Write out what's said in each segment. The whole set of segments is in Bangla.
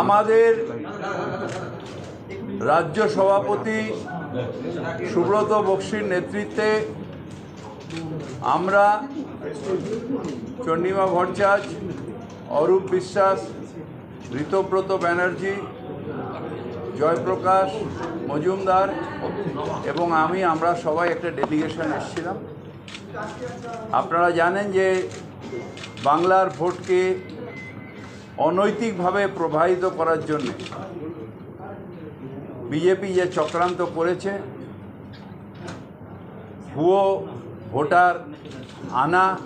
আমাদের রাজ্য সভাপতি সুব্রত বক্সির নেতৃত্বে আমরা চন্ডিমা ভট্টাচার্য, অরূপ বিশ্বাস, ঋতব্রত ব্যানার্জি, জয়প্রকাশ মজুমদার এবং আমি, আমরা সবাই একটা ডেলিগেশন এসেছিলাম। আপনারা জানেন যে বাংলার ভোটকে অনৈতিকভাবে প্রবাহিত করার জন্য বিজেপি যে চক্রান্ত করেছে, ভুয়ো ভোটার আনা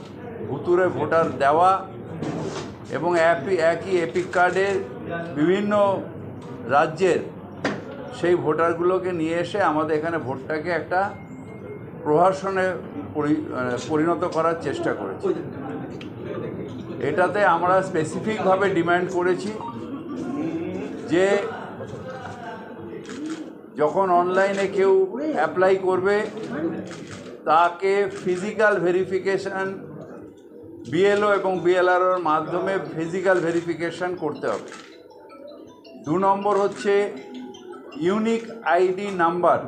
ভুতুরে ভোটার দেওয়া এবং একই একই এপিক কার্ডের বিভিন্ন রাজ্যের সেই ভোটারগুলোকে নিয়ে এসে আমাদের এখানে ভোটটাকে একটা প্রহসনে পরি- পরিণত করার চেষ্টা করেছে। এটাতে আমরা স্পেসিফিকভাবে ডিমান্ড করেছি যে যখন অনলাইনে কেউ অ্যাপ্লাই করবে, তাকে ফিজিক্যাল ভেরিফিকেশান বিএলও এবং বিএলআরওর মাধ্যমে ফিজিক্যাল ভেরিফিকেশান করতে হবে। দু নম্বর হচ্ছে ইউনিক আইডি নাম্বার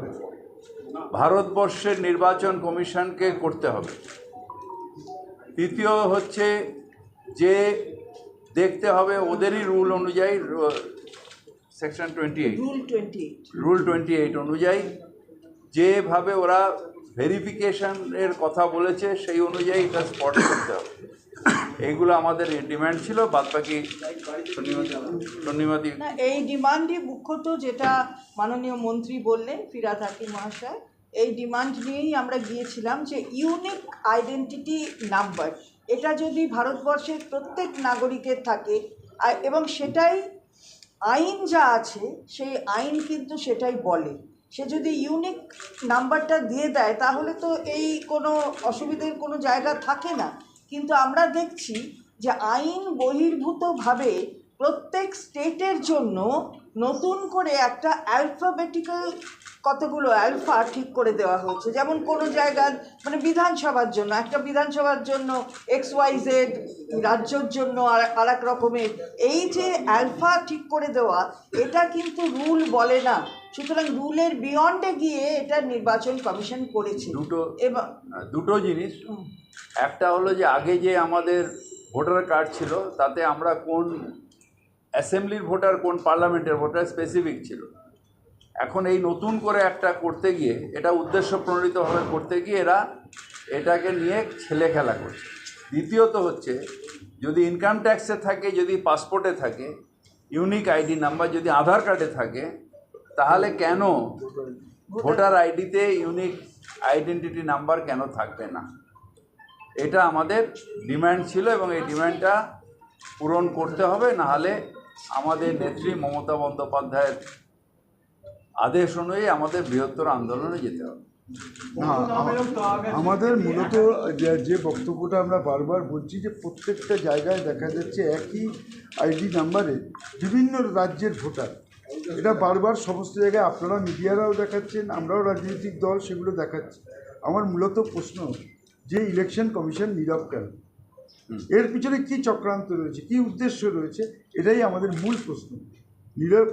ভারতবর্ষের নির্বাচন কমিশনকে করতে হবে। তৃতীয় হচ্ছে যে দেখতে হবে ওদেরই রুল অনুযায়ী section twenty eight rule twenty rule twenty eight অনুযায়ী যেভাবে ওরা ভেরিফিকেশনের কথা বলেছে সেই অনুযায়ী এটা স্পট করতে হবে। এইগুলো আমাদের ডিমান্ড ছিল বাদবাকি এই ডিমান্ডই মুখ্যত যেটা মাননীয় মন্ত্রী বললেন ফিরাদ হাকিম মহাশয় এই ডিমান্ড নিয়েই আমরা গিয়েছিলাম যে ইউনিক আইডেন্টিটি নাম্বার এটা যদি ভারতবর্ষের প্রত্যেক নাগরিকের থাকে এবং সেটাই আইন যা আছে, সেই আইন কিন্তু সেটাই বলে। সে যদি ইউনিক নাম্বারটা দিয়ে দেয়, তাহলে তো এই কোনো অসুবিধের কোনো জায়গা থাকে না। কিন্তু আমরা দেখছি যে আইন বহির্ভূতভাবে প্রত্যেক স্টেটের জন্য নতুন করে একটা অ্যালফাবেটিক্যাল কতগুলো অ্যালফা ঠিক করে দেওয়া হয়েছে। যেমন কোনো জায়গার মানে বিধানসভার জন্য একটা বিধানসভার জন্য এক্স ওয়াই জেড রাজ্যর জন্য আর এক রকমের। এই যে অ্যালফা ঠিক করে দেওয়া এটা কিন্তু রুল বলে না। সুতরাং রুলের বিয়ন্ডে গিয়ে এটা নির্বাচন কমিশন করেছে। দুটো এবং দুটো জিনিস। একটা হলো যে আগে যে আমাদের ভোটার কার্ড ছিল তাতে আমরা কোন অ্যাসেম্বলির ভোটার কোন পার্লামেন্টের ভোটার স্পেসিফিক ছিল এখন এই নতুন করে একটা করতে গিয়ে, এটা উদ্দেশ্য প্রণোদিতভাবে করতে গিয়ে এরা এটাকে নিয়ে ছেলে খেলা করছে। দ্বিতীয়ত হচ্ছে, যদি ইনকাম ট্যাক্সে থাকে, যদি পাসপোর্টে থাকে ইউনিক আইডি নাম্বার যদি আধার কার্ডে থাকে, তাহলে কেন ভোটার আইডিতে ইউনিক আইডেন্টিটি নাম্বার কেন থাকবে না? এটা আমাদের ডিম্যান্ড ছিল এবং এই ডিম্যান্ডটা পূরণ করতে হবে, নাহলে আমাদের নেত্রী মমতা বন্দ্যোপাধ্যায়ের আদেশ অনুযায়ী আমাদের বৃহত্তর আন্দোলনে যেতে হবে। আমাদের মূলত যে- যে বক্তব্যটা আমরা বারবার বলছি যে প্রত্যেকটা জায়গায় দেখা যাচ্ছে একই আইডি নাম্বারে বিভিন্ন রাজ্যের ভোটার। এটা বারবার সমস্ত জায়গায় আপনারা মিডিয়ারাও দেখাচ্ছেন আমরাও রাজনৈতিক দল সেগুলো দেখাচ্ছি। আমার মূলত প্রশ্ন যে ইলেকশন কমিশন নীরব কেন? এর পিছনে কি চক্রান্ত রয়েছে কি উদ্দেশ্য রয়েছে এটাই আমাদের মূল প্রশ্ন। নীরব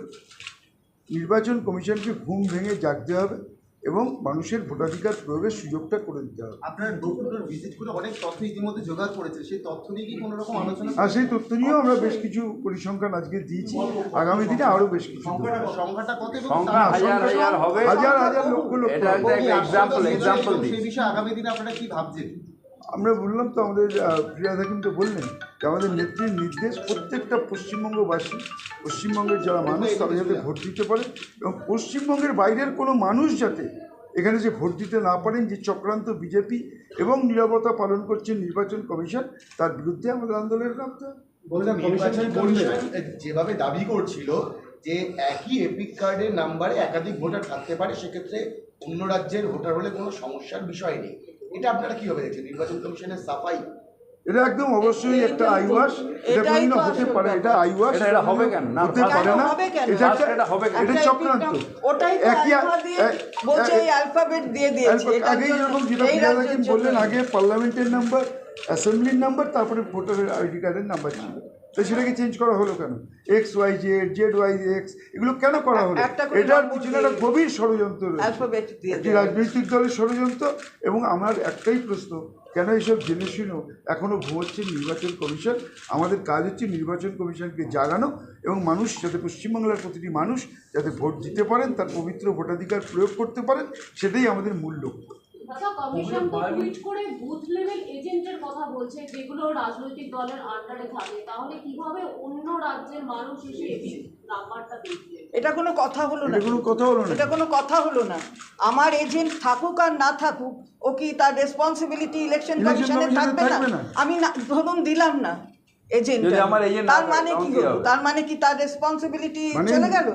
নির্বাচন কমিশনকে ঘুম ভেঙে জাগতে হবে এবং মানুষের ভোটাধিকার প্রয়োগের সুযোগটা করে দিতে হবে। আপনার ভিজিট করে অনেক তথ্য ইতিমধ্যে জোগাড় করেছে। সেই তথ্য নিয়ে কি কোনো রকম আলোচনা? আর সেই তথ্য নিয়েও আমরা বেশ কিছু পরিসংখ্যান আজকে দিয়েছি। আগামী দিনে আরও বেশ কিছু দেবো। সংখ্যাটা সংখ্যাটা কত সংখ্যা হাজার হাজার হবে। হাজার হাজার লক্ষ লক্ষ। এটা একটা এক্সাম্পল এক্সাম্পল সেই বিষয়ে আগামী দিনে আপনারা কি ভাবছেন? আমরা বললাম তো আমাদের প্রিয়া হাকিম তো বললেন যে আমাদের নেত্রীর নির্দেশ প্রত্যেকটা পশ্চিমবঙ্গবাসী পশ্চিমবঙ্গের যারা মানুষ তারা যাতে ভোট দিতে পারে এবং পশ্চিমবঙ্গের বাইরের কোনো মানুষ যাতে এখানে যে ভোট দিতে না পারেন যে চক্রান্ত বিজেপি এবং নিরাপত্তা পালন করছে নির্বাচন কমিশন তার বিরুদ্ধে আমাদের আন্দোলন নামতে যেভাবে দাবি করছিল যে একই এপিক কার্ডের নাম্বারে একাধিক ভোটার থাকতে পারে সেক্ষেত্রে অন্য রাজ্যের ভোটার হলে কোনো সমস্যার বিষয় নেই। এটা আপনারা কীভাবে দেখছেন? নির্বাচন কমিশনের সাফাই? এটা একদম অবশ্যই একটা আইওয়াস এটা হতে পারে এটা আইওয়াস এটা- হবে কেন? না, হতে পারে না। এটা এটা হবে কেন? এটা চক্রান্ত। ওটাই একই বলছে এই অ্যালফাবেট দিয়ে দিয়েছে। আগে যেরকম যেটা। বললেন আগে পার্লামেন্টের নাম্বার অ্যাসেম্বলির নাম্বার তারপরে ভোটারের আইডি কার্ডের নাম্বার ছিল। তো সেটাকে চেঞ্জ করা হলো কেন? X Y Z Z Y X এগুলো কেন করা হলো? এটার পিছনে একটা গভীর ষড়যন্ত্র একটি রাজনৈতিক দলের ষড়যন্ত্র এবং আমার একটাই প্রশ্ন কেন এইসব জেনে শুনেও এখনও ঘুমোচ্ছে নির্বাচন কমিশন? আমাদের কাজ হচ্ছে নির্বাচন কমিশনকে জাগানো এবং মানুষ যাতে পশ্চিমবাংলার প্রতিটি মানুষ যাতে ভোট দিতে পারেন তার পবিত্র ভোটাধিকার প্রয়োগ করতে পারেন সেটাই আমাদের মূল লক্ষ্য। আচ্ছা কমিশন তো টুইট করে বুথ লেভেল এজেন্টের কথা বলছে যেগুলো রাজনৈতিক দলের আন্ডারে থাকে। তাহলে কীভাবে অন্য রাজ্যের মানুষ এসে নাম্বারটা দেখবে এটা কোনো কথা হলো না। কোনো কথা হলো না। এটা কোনো কথা হলো না। আমার এজেন্ট থাকুক আর না থাকুক ও কি তার রেসপন্সিবিলিটি ইলেকশন কমিশনে থাকবে না? আমি না ধরুন দিলাম না এজেন্ট আমার তার মানে কি হলো তার মানে কি তার রেসপন্সিবিলিটি মানে চলে গেল?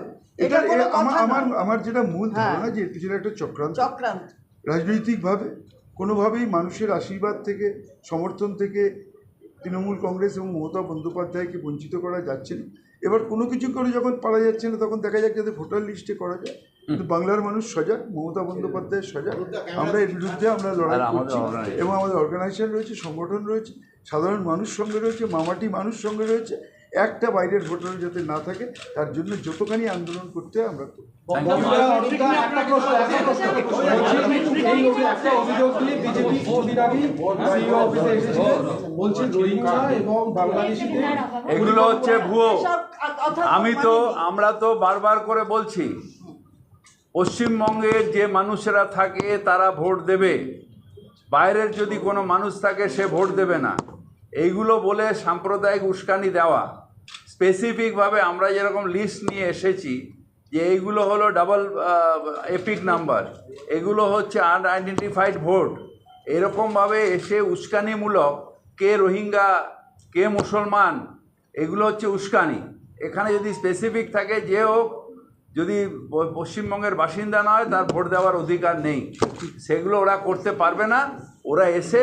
এটা আমার আমার আমার যেটা মূল হ্যাঁ। ধারণা যে পিছনে একটা চক্রান্ত। চক্রান্ত। রাজনৈতিকভাবে কোনোভাবেই মানুষের আশীর্বাদ থেকে সমর্থন থেকে তৃণমূল কংগ্রেস এবং মমতা বন্দ্যোপাধ্যায়কে বঞ্চিত করা যাচ্ছে না। এবার কোনো কিছু করে যখন পারা যাচ্ছে না তখন দেখা যাক যাতে ভোটার লিস্টে করা যায়। কিন্তু বাংলার মানুষ সজাগ মমতা বন্দ্যোপাধ্যায় সজাগ। আমরা এর বিরুদ্ধে আমরা লড়াই করছি এবং আমাদের অর্গানাইজেশন রয়েছে সংগঠন রয়েছে সাধারণ মানুষ সঙ্গে রয়েছে মামাটি মানুষ সঙ্গে রয়েছে। একটা বাইরের ভোটার যাতে না থাকে তার জন্য যতখানি আন্দোলন করতে আমরা এগুলো হচ্ছে ভুয়ো। আমি তো আমরা তো বারবার করে বলছি পশ্চিমবঙ্গের যে মানুষেরা থাকে তারা ভোট দেবে। বাইরের যদি কোনো মানুষ থাকে সে ভোট দেবে না। এইগুলো বলে সাম্প্রদায়িক উস্কানি দেওয়া। স্পেসিফিকভাবে আমরা যেরকম লিস্ট নিয়ে এসেছি, যে এইগুলো হলো ডাবল এপিক নাম্বার এগুলো হচ্ছে আনআইডেন্টিফাইড ভোট এরকমভাবে এসে উস্কানিমূলক কে রোহিঙ্গা, কে মুসলমান, এগুলো হচ্ছে উস্কানি। এখানে যদি স্পেসিফিক থাকে, যে হোক, যদি পশ্চিমবঙ্গের বাসিন্দা না হয়, তার ভোট দেওয়ার অধিকার নেই। সেগুলো ওরা করতে পারবে না। ওরা এসে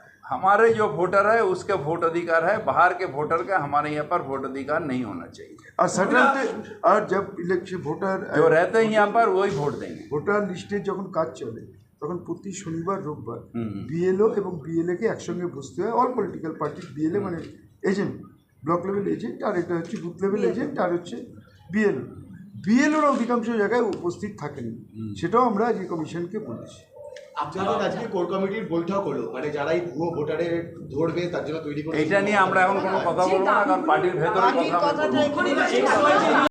हमारे जो वोटर है उसके वोट अधिकार है बाहर के वोटर का हमारे यहाँ पर वोट अधिकार नहीं होना चाहिए और सटलते और जब इलेक्शन वोटर जो रहते हैं यहाँ पर वही वोट देंगे ভোটার লিস্টে যখন কাজ চলে তখন প্রতি শনিবার রোববার হুম। বিএলও এবং বিএলএ কে একসঙ্গে বসতে হয় অল পলিটিক্যাল পার্টির বিএলএ মানে এজেন্ট ব্লক লেভেল এজেন্ট আর এটা হচ্ছে বুথ লেভেল এজেন্ট আর হচ্ছে বিএলও বিএলওরা অধিকাংশ জায়গায় উপস্থিত থাকেন সেটাও আমরা আজকে কমিশনকে বলেছি আপনাদের আজকে কোর কমিটির বৈঠক হলো মানে যারা এই ভুয়ো ভোটারের ধরবে তার জন্য তৈরি করে এটা নিয়ে আমরা এখন কোনো কথা বলব না কারণ পার্টির ভেতরে কথা